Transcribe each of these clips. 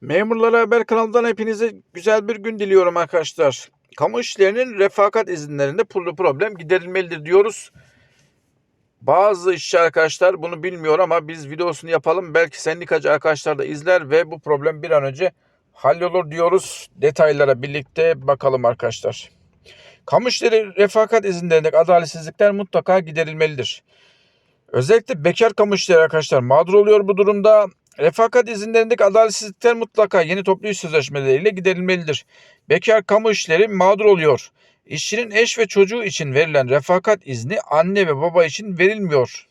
Memurlara Haber kanalından hepinize güzel bir gün diliyorum arkadaşlar. Kamu işlerinin refakat izinlerinde pullu problem giderilmelidir diyoruz. Bazı işçi arkadaşlar bunu bilmiyor ama biz videosunu yapalım. Belki sendikacı arkadaşlar da izler ve bu problem bir an önce hallolur diyoruz. Detaylara birlikte bakalım arkadaşlar. Kamu işleri refakat izinlerindeki adaletsizlikler mutlaka giderilmelidir. Özellikle bekar kamu işleri arkadaşlar mağdur oluyor bu durumda. Refakat izinlerindeki adaletsizlikler mutlaka yeni toplu iş sözleşmeleriyle giderilmelidir. Bekar kamu işleri mağdur oluyor. İşçinin eş ve çocuğu için verilen refakat izni anne ve baba için verilmiyor.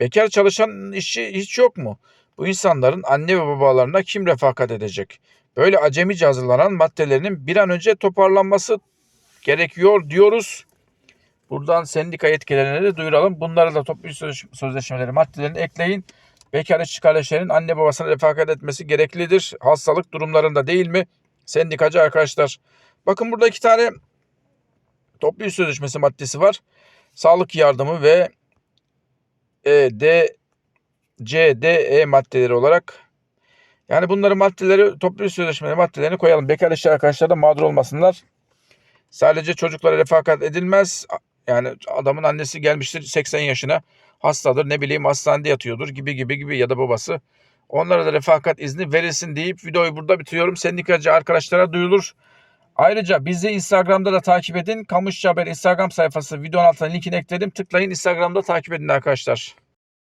Bekar çalışan işçi hiç yok mu? Bu insanların anne ve babalarına kim refakat edecek? Böyle acemice hazırlanan maddelerinin bir an önce toparlanması gerekiyor diyoruz. Buradan sendika yetkilerine de duyuralım. Bunları da toplu sözleşmeleri maddelerini ekleyin. Bekar işçi kardeşlerin anne babasına refakat etmesi gereklidir. Hastalık durumlarında değil mi? Sendikacı arkadaşlar. Bakın burada iki tane toplu iş sözleşmesi maddesi var. Sağlık yardımı ve E, D, C, D, E maddeleri olarak. Yani bunları maddeleri toplu iş sözleşmeleri maddelerini koyalım. Bekar işçi arkadaşlar da mağdur olmasınlar. Sadece çocuklara refakat edilmez. Yani adamın annesi gelmiştir 80 yaşına hastadır ne bileyim hastanede yatıyordur gibi gibi gibi ya da babası. Onlara da refakat izni verilsin deyip videoyu burada bitiriyorum. Sendikacı arkadaşlara duyulur. Ayrıca bizi Instagram'da da takip edin. Kamu İşçi Haber Instagram sayfası videonun altına linkini ekledim. Tıklayın Instagram'da takip edin arkadaşlar.